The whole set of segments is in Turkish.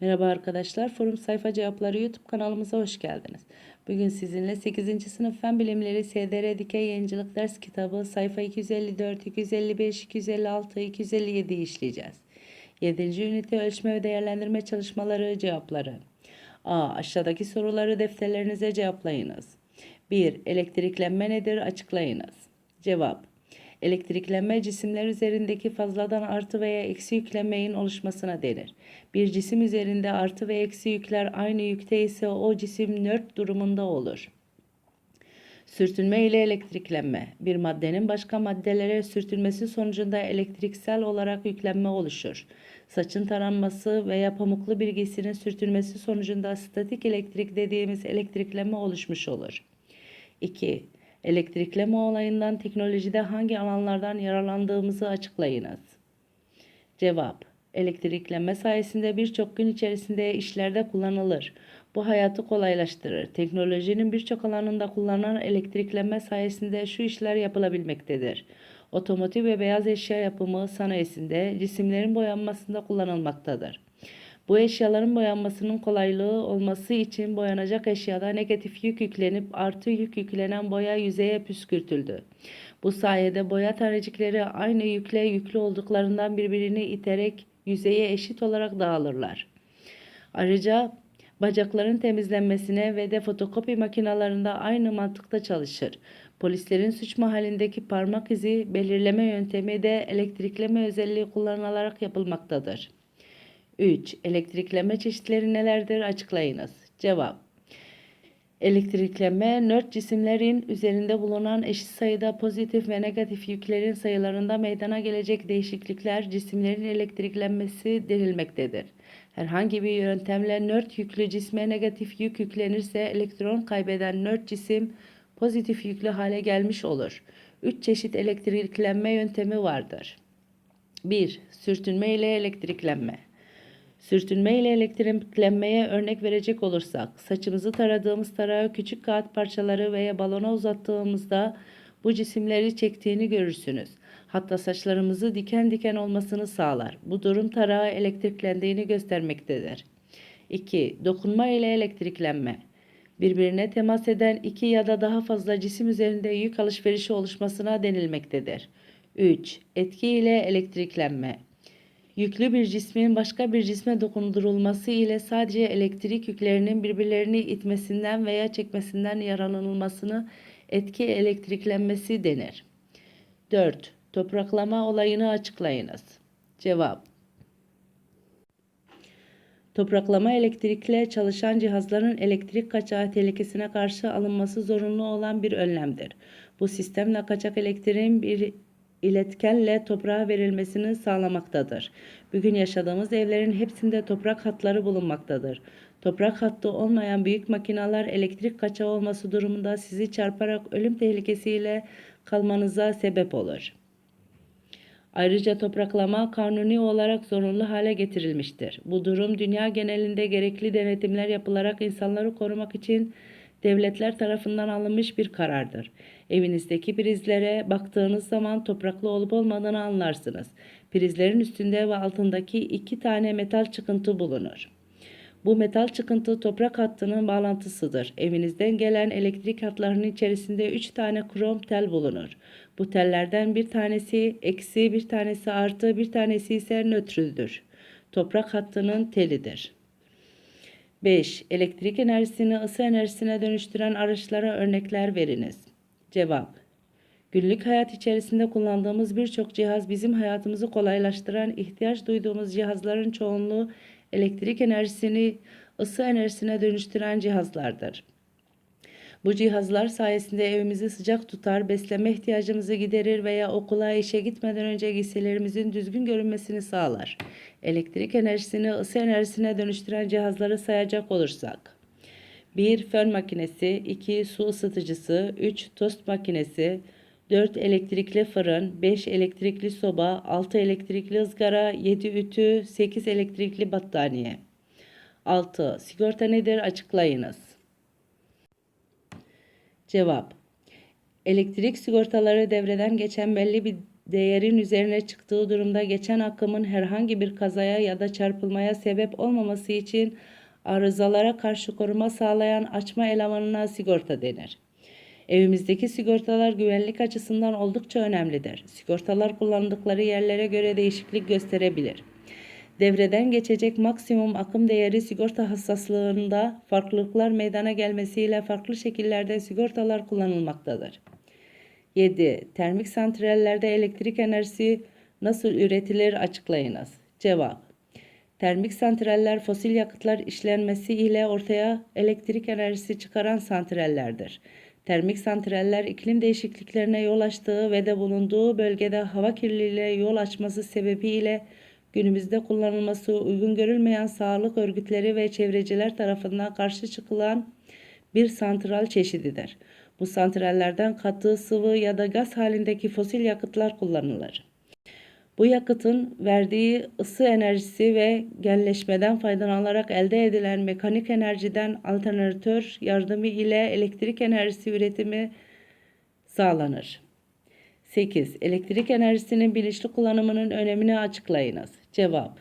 Merhaba arkadaşlar, Forum Sayfa Cevapları YouTube kanalımıza hoş geldiniz. Bugün sizinle 8. sınıf Fen Bilimleri SDR Dikey Yayıncılık Ders Kitabı sayfa 254, 255, 256, 257 işleyeceğiz. 7. ünite ölçme ve değerlendirme çalışmaları cevapları. A. Aşağıdaki soruları defterlerinize cevaplayınız. 1. Elektriklenme nedir? Açıklayınız. Cevap Elektriklenme cisimler üzerindeki fazladan artı veya eksi yüklenmeyin oluşmasına denir. Bir cisim üzerinde artı ve eksi yükler aynı yükte ise o cisim nört durumunda olur. Sürtünme ile elektriklenme. Bir maddenin başka maddelere sürtünmesi sonucunda elektriksel olarak yüklenme oluşur. Saçın taranması veya pamuklu bir giysinin sürtünmesi sonucunda statik elektrik dediğimiz elektriklenme oluşmuş olur. 2. Elektrikleme olayından teknolojide hangi alanlardan yararlandığımızı açıklayınız. Cevap Elektrikleme sayesinde birçok gün içerisinde işlerde kullanılır. Bu hayatı kolaylaştırır. Teknolojinin birçok alanında kullanılan elektrikleme sayesinde şu işler yapılabilmektedir. Otomotiv ve beyaz eşya yapımı sanayisinde cisimlerin boyanmasında kullanılmaktadır. Bu eşyaların boyanmasının kolaylığı olması için boyanacak eşyada negatif yük yüklenip artı yük yüklenen boya yüzeye püskürtüldü. Bu sayede boya tanecikleri aynı yükle yüklü olduklarından birbirini iterek yüzeye eşit olarak dağılırlar. Ayrıca bacakların temizlenmesine ve de fotokopi makinalarında aynı mantıkta çalışır. Polislerin suç mahallindeki parmak izi belirleme yöntemi de elektrikleme özelliği kullanılarak yapılmaktadır. 3. Elektrikleme çeşitleri nelerdir? Açıklayınız. Cevap. Elektrikleme, nört cisimlerin üzerinde bulunan eşit sayıda pozitif ve negatif yüklerin sayılarında meydana gelecek değişiklikler cisimlerin elektriklenmesi denilmektedir. Herhangi bir yöntemle nört yüklü cisme negatif yük yüklenirse elektron kaybeden nört cisim pozitif yüklü hale gelmiş olur. 3 çeşit elektriklenme yöntemi vardır. 1. Sürtünme ile elektriklenme. Sürtünme ile elektriklenmeye örnek verecek olursak, saçımızı taradığımız tarağı küçük kağıt parçaları veya balona uzattığımızda bu cisimleri çektiğini görürsünüz. Hatta saçlarımızı diken diken olmasını sağlar. Bu durum tarağı elektriklendiğini göstermektedir. 2. Dokunma ile elektriklenme. Birbirine temas eden iki ya da daha fazla cisim üzerinde yük alışverişi oluşmasına denilmektedir. 3. Etki ile elektriklenme. Yüklü bir cismin başka bir cisme dokundurulması ile sadece elektrik yüklerinin birbirlerini itmesinden veya çekmesinden yararlanılmasını etki elektriklenmesi denir. 4. Topraklama olayını açıklayınız. Cevap Topraklama elektrikle çalışan cihazların elektrik kaçağı tehlikesine karşı alınması zorunlu olan bir önlemdir. Bu sistemle kaçak elektriğin bir iletkenle toprağa verilmesini sağlamaktadır. Bugün yaşadığımız evlerin hepsinde toprak hatları bulunmaktadır. Toprak hattı olmayan büyük makineler elektrik kaçağı olması durumunda sizi çarparak ölüm tehlikesiyle kalmanıza sebep olur. Ayrıca topraklama kanuni olarak zorunlu hale getirilmiştir. Bu durum dünya genelinde gerekli denetimler yapılarak insanları korumak için devletler tarafından alınmış bir karardır. Evinizdeki prizlere baktığınız zaman topraklı olup olmadığını anlarsınız. Prizlerin üstünde ve altındaki iki tane metal çıkıntı bulunur. Bu metal çıkıntı toprak hattının bağlantısıdır. Evinizden gelen elektrik hatlarının içerisinde üç tane krom tel bulunur. Bu tellerden bir tanesi eksi, bir tanesi artı, bir tanesi ise nötrüdür. Toprak hattının telidir. 5. Elektrik enerjisini ısı enerjisine dönüştüren araçlara örnekler veriniz. Cevap Günlük hayat içerisinde kullandığımız birçok cihaz bizim hayatımızı kolaylaştıran ihtiyaç duyduğumuz cihazların çoğunluğu elektrik enerjisini ısı enerjisine dönüştüren cihazlardır. Bu cihazlar sayesinde evimizi sıcak tutar, besleme ihtiyacımızı giderir veya okula işe gitmeden önce giysilerimizin düzgün görünmesini sağlar. Elektrik enerjisini ısı enerjisine dönüştüren cihazları sayacak olursak 1. Fön makinesi 2. Su ısıtıcısı 3. Tost makinesi 4 elektrikli fırın, 5 elektrikli soba, 6 elektrikli ızgara, 7 ütü, 8 elektrikli battaniye. 6. Sigorta nedir açıklayınız. Cevap Elektrik sigortaları devreden geçen belli bir değerin üzerine çıktığı durumda geçen akımın herhangi bir kazaya ya da çarpılmaya sebep olmaması için arızalara karşı koruma sağlayan açma elemanına sigorta denir. Evimizdeki sigortalar güvenlik açısından oldukça önemlidir. Sigortalar kullandıkları yerlere göre değişiklik gösterebilir. Devreden geçecek maksimum akım değeri sigorta hassaslığında farklılıklar meydana gelmesiyle farklı şekillerde sigortalar kullanılmaktadır. 7. Termik santrallerde elektrik enerjisi nasıl üretilir açıklayınız. Cevap. Termik santraller fosil yakıtlar işlenmesi ile ortaya elektrik enerjisi çıkaran santrallerdir. Termik santraller iklim değişikliklerine yol açtığı ve de bulunduğu bölgede hava kirliliğine yol açması sebebiyle günümüzde kullanılması uygun görülmeyen sağlık örgütleri ve çevreciler tarafından karşı çıkılan bir santral çeşididir. Bu santrallerden katı, sıvı ya da gaz halindeki fosil yakıtlar kullanılır. Bu yakıtın verdiği ısı enerjisi ve genleşmeden faydalanarak elde edilen mekanik enerjiden alternatör yardımı ile elektrik enerjisi üretimi sağlanır. 8. Elektrik enerjisinin bilinçli kullanımının önemini açıklayınız. Cevap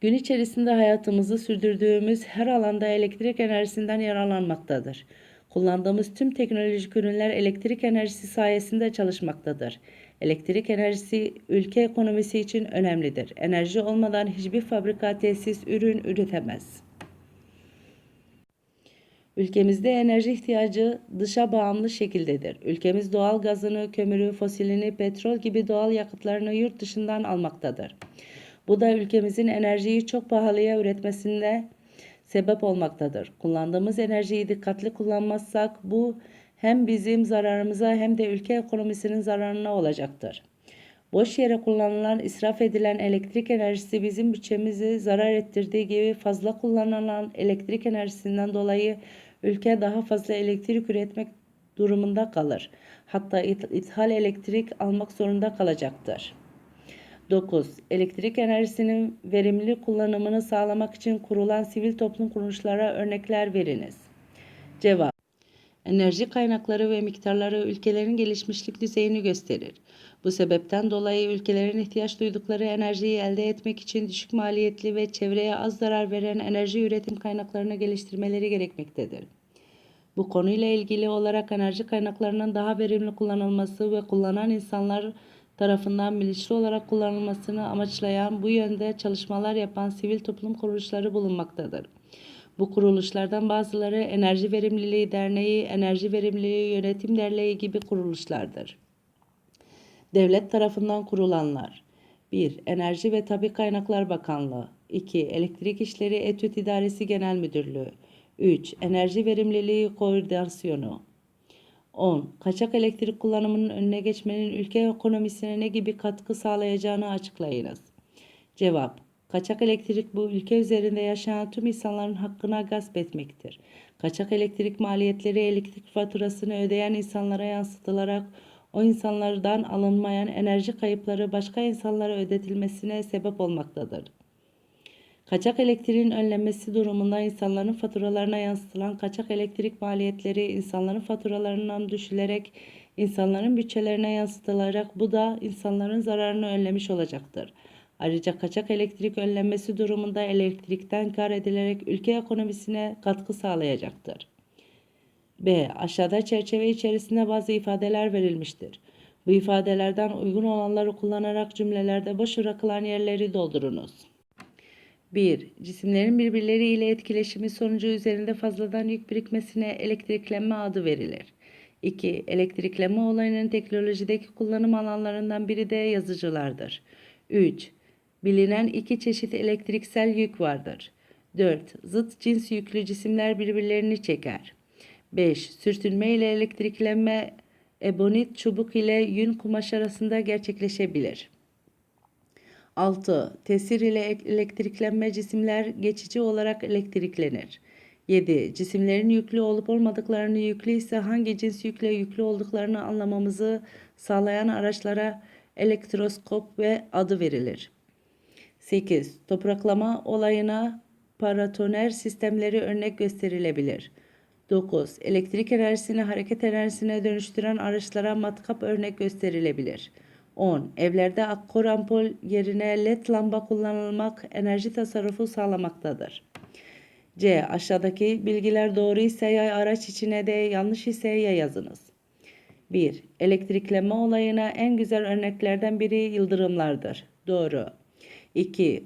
Gün içerisinde hayatımızı sürdürdüğümüz her alanda elektrik enerjisinden yararlanmaktadır. Kullandığımız tüm teknolojik ürünler elektrik enerjisi sayesinde çalışmaktadır. Elektrik enerjisi ülke ekonomisi için önemlidir. Enerji olmadan hiçbir fabrika, tesis, ürün üretemez. Ülkemizde enerji ihtiyacı dışa bağımlı şekildedir. Ülkemiz doğal gazını, kömürü, fosilini, petrol gibi doğal yakıtlarını yurt dışından almaktadır. Bu da ülkemizin enerjiyi çok pahalıya üretmesinde sebep olmaktadır. Kullandığımız enerjiyi dikkatli kullanmazsak bu hem bizim zararımıza hem de ülke ekonomisinin zararına olacaktır. Boş yere kullanılan, israf edilen elektrik enerjisi bizim bütçemizi zarar ettirdiği gibi fazla kullanılan elektrik enerjisinden dolayı ülke daha fazla elektrik üretmek durumunda kalır. Hatta ithal elektrik almak zorunda kalacaktır. 9. Elektrik enerjisinin verimli kullanımını sağlamak için kurulan sivil toplum kuruluşlara örnekler veriniz. Cevap Enerji kaynakları ve miktarları ülkelerin gelişmişlik düzeyini gösterir. Bu sebepten dolayı ülkelerin ihtiyaç duydukları enerjiyi elde etmek için düşük maliyetli ve çevreye az zarar veren enerji üretim kaynaklarını geliştirmeleri gerekmektedir. Bu konuyla ilgili olarak enerji kaynaklarının daha verimli kullanılması ve kullanan insanlar tarafından bilinçli olarak kullanılmasını amaçlayan bu yönde çalışmalar yapan sivil toplum kuruluşları bulunmaktadır. Bu kuruluşlardan bazıları Enerji Verimliliği Derneği, Enerji Verimliliği Yönetim Derneği gibi kuruluşlardır. Devlet tarafından kurulanlar 1. Enerji ve Tabi Kaynaklar Bakanlığı 2. Elektrik İşleri Etüt İdaresi Genel Müdürlüğü 3. Enerji Verimliliği Koordinasyonu 10. Kaçak elektrik kullanımının önüne geçmenin ülke ekonomisine ne gibi katkı sağlayacağını açıklayınız. Cevap Kaçak elektrik bu ülke üzerinde yaşayan tüm insanların hakkına gasp etmektir. Kaçak elektrik maliyetleri elektrik faturasını ödeyen insanlara yansıtılarak o insanlardan alınmayan enerji kayıpları başka insanlara ödetilmesine sebep olmaktadır. Kaçak elektriğin önlenmesi durumunda insanların faturalarına yansıtılan kaçak elektrik maliyetleri insanların faturalarından düşülerek insanların bütçelerine yansıtılarak bu da insanların zararını önlemiş olacaktır. Ayrıca kaçak elektrik önlenmesi durumunda elektrikten kar edilerek ülke ekonomisine katkı sağlayacaktır. B. Aşağıda çerçeve içerisinde bazı ifadeler verilmiştir. Bu ifadelerden uygun olanları kullanarak cümlelerde boş bırakılan yerleri doldurunuz. 1. Cisimlerin birbirleriyle etkileşimi sonucu üzerinde fazladan yük birikmesine elektriklenme adı verilir. 2. Elektriklenme olayının teknolojideki kullanım alanlarından biri de yazıcılardır. 3. Bilinen iki çeşit elektriksel yük vardır. 4. Zıt cins yüklü cisimler birbirlerini çeker. 5. Sürtünme ile elektriklenme ebonit çubuk ile yün kumaş arasında gerçekleşebilir. 6. Tesir ile elektriklenme cisimler geçici olarak elektriklenir. 7. Cisimlerin yüklü olup olmadıklarını yüklü ise hangi cins yükle yüklü olduklarını anlamamızı sağlayan araçlara elektroskop ve adı verilir. 8. Topraklama olayına paratoner sistemleri örnek gösterilebilir. 9. Elektrik enerjisini hareket enerjisine dönüştüren araçlara matkap örnek gösterilebilir. 10. Evlerde akkor ampul yerine led lamba kullanılmak enerji tasarrufu sağlamaktadır. C. Aşağıdaki bilgiler doğru ise ya araç içine de yanlış ise ya yazınız. 1. Elektriklenme olayına en güzel örneklerden biri yıldırımlardır. Doğru. 2.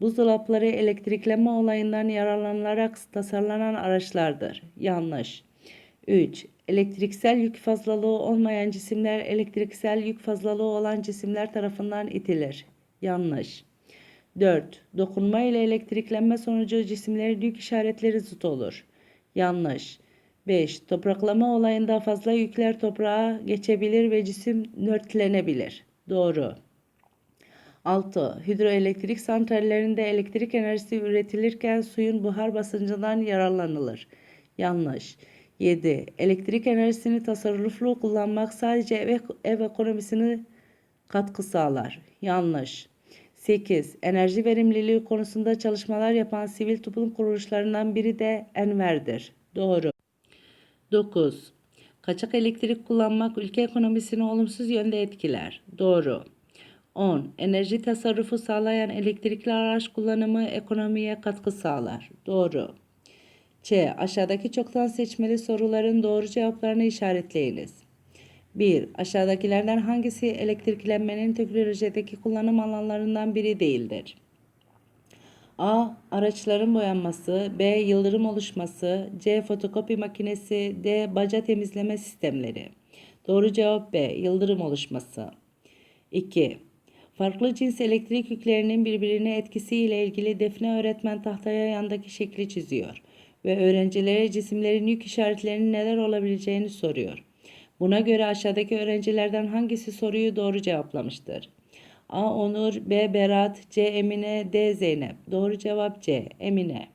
Buzdolapları elektriklenme olayından yararlanılarak tasarlanan araçlardır. Yanlış. 3. Elektriksel yük fazlalığı olmayan cisimler elektriksel yük fazlalığı olan cisimler tarafından itilir. Yanlış. 4. Dokunma ile elektriklenme sonucu cisimlerin yük işaretleri zıt olur. Yanlış. 5. Topraklama olayında fazla yükler toprağa geçebilir ve cisim nörtlenebilir. Doğru. 6. Hidroelektrik santrallerinde elektrik enerjisi üretilirken suyun buhar basıncından yararlanılır. Yanlış. 7. Elektrik enerjisini tasarruflu kullanmak sadece ev, ev ekonomisine katkı sağlar. Yanlış. 8. Enerji verimliliği konusunda çalışmalar yapan sivil toplum kuruluşlarından biri de Enver'dir. Doğru. 9. Kaçak elektrik kullanmak ülke ekonomisini olumsuz yönde etkiler. Doğru. 10. Enerji tasarrufu sağlayan elektrikli araç kullanımı ekonomiye katkı sağlar. Doğru. Ç. Aşağıdaki çoktan seçmeli soruların doğru cevaplarını işaretleyiniz. 1. Aşağıdakilerden hangisi elektriklenmenin teknolojideki kullanım alanlarından biri değildir? A. Araçların boyanması B. Yıldırım oluşması C. Fotokopi makinesi D. Baca temizleme sistemleri Doğru cevap B. Yıldırım oluşması 2. Farklı cins elektrik yüklerinin birbirine etkisiyle ilgili Defne öğretmen tahtaya yandaki şekli çiziyor ve öğrencilere cisimlerin yük işaretlerinin neler olabileceğini soruyor. Buna göre aşağıdaki öğrencilerden hangisi soruyu doğru cevaplamıştır? A. Onur B. Berat C. Emine D. Zeynep Doğru cevap C. Emine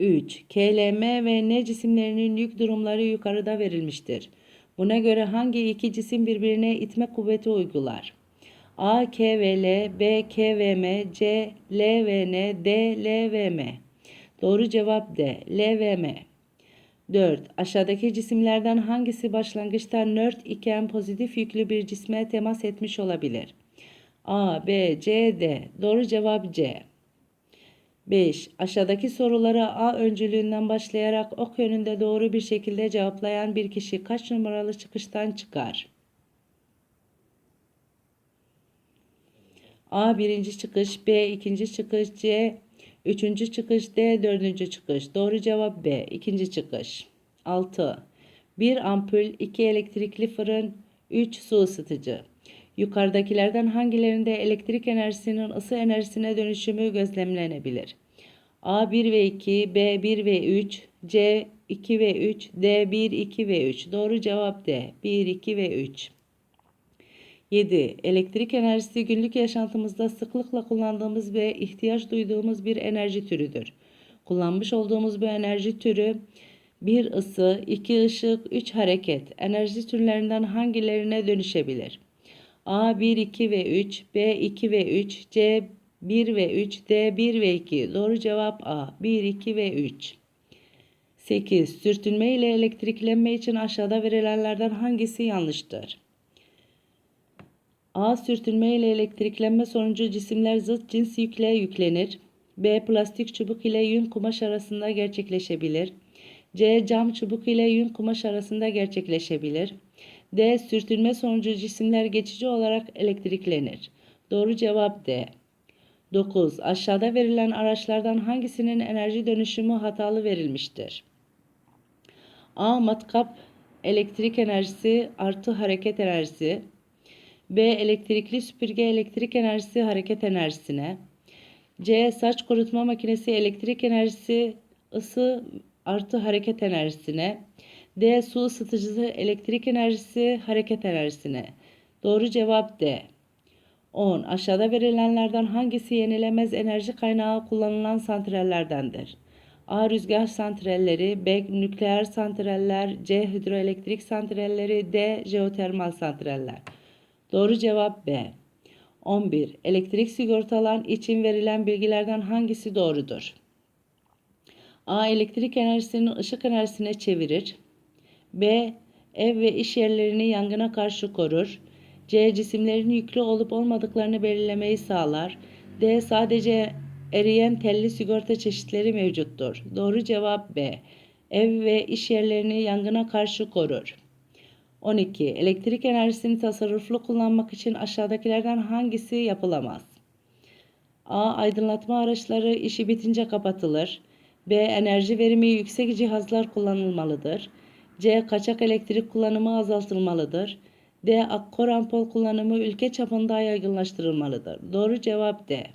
3. KLM ve N cisimlerinin yük durumları yukarıda verilmiştir. Buna göre hangi iki cisim birbirine itme kuvveti uygular? A. K ve L B. K ve M C. L ve N D. L ve M Doğru cevap D. L ve M 4. Aşağıdaki cisimlerden hangisi başlangıçta nört iken pozitif yüklü bir cisme temas etmiş olabilir? A, B, C, D. Doğru cevap C. 5. Aşağıdaki soruları A öncülüğünden başlayarak ok yönünde doğru bir şekilde cevaplayan bir kişi kaç numaralı çıkıştan çıkar? A birinci çıkış, B ikinci çıkış, C üçüncü çıkış, D dördüncü çıkış. Doğru cevap B ikinci çıkış. 6. 1 ampul, 2 elektrikli fırın, 3 su ısıtıcı. Yukarıdakilerden hangilerinde elektrik enerjisinin ısı enerjisine dönüşümü gözlemlenebilir? A1 ve 2, B1 ve 3, C2 ve 3, D1, 2 ve 3. Doğru cevap D. 1, 2 ve 3. 7. Elektrik enerjisi günlük yaşantımızda sıklıkla kullandığımız ve ihtiyaç duyduğumuz bir enerji türüdür. Kullanmış olduğumuz bu enerji türü 1 ısı, 2 ışık, 3 hareket enerji türlerinden hangilerine dönüşebilir? A 1, 2 ve 3, B 2 ve 3, C 1 ve 3, D 1 ve 2. Doğru cevap A 1, 2 ve 3. 8. Sürtünme ile elektriklenme için aşağıda verilenlerden hangisi yanlıştır? A. Sürtünme ile elektriklenme sonucu cisimler zıt cins yükle yüklenir. B. Plastik çubuk ile yün kumaş arasında gerçekleşebilir. C. Cam çubuk ile yün kumaş arasında gerçekleşebilir. D. Sürtünme sonucu cisimler geçici olarak elektriklenir. Doğru cevap D. 9. Aşağıda verilen araçlardan hangisinin enerji dönüşümü hatalı verilmiştir? A. Matkap elektrik enerjisi artı hareket enerjisi. B. Elektrikli süpürge elektrik enerjisi hareket enerjisine. C. Saç kurutma makinesi elektrik enerjisi ısı artı hareket enerjisine. D. Su ısıtıcısı elektrik enerjisi hareket enerjisine. Doğru cevap D. 10. Aşağıda verilenlerden hangisi yenilemez enerji kaynağı kullanılan santrallerdendir? A. Rüzgar santralleri, B. Nükleer santraller, C. Hidroelektrik santralleri, D. Jeotermal santraller. Doğru cevap B. 11. Elektrik sigortalan için verilen bilgilerden hangisi doğrudur? A. Elektrik enerjisini ışık enerjisine çevirir. B. Ev ve iş yerlerini yangına karşı korur. C. Cisimlerin yüklü olup olmadıklarını belirlemeyi sağlar. D. Sadece eriyen telli sigorta çeşitleri mevcuttur. Doğru cevap B. Ev ve iş yerlerini yangına karşı korur. 12. Elektrik enerjisini tasarruflu kullanmak için aşağıdakilerden hangisi yapılamaz? A. Aydınlatma araçları işi bitince kapatılır. B. Enerji verimi yüksek cihazlar kullanılmalıdır. C. Kaçak elektrik kullanımı azaltılmalıdır. D. Akkor ampul kullanımı ülke çapında yaygınlaştırılmalıdır. Doğru cevap D.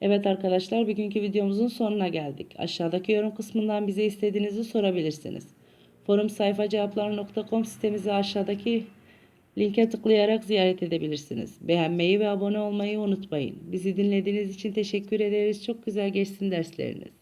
Evet arkadaşlar bugünkü videomuzun sonuna geldik. Aşağıdaki yorum kısmından bize istediğinizi sorabilirsiniz. Forum sayfacevaplar.com sitemizi aşağıdaki linke tıklayarak ziyaret edebilirsiniz. Beğenmeyi ve abone olmayı unutmayın. Bizi dinlediğiniz için teşekkür ederiz. Çok güzel geçsin dersleriniz.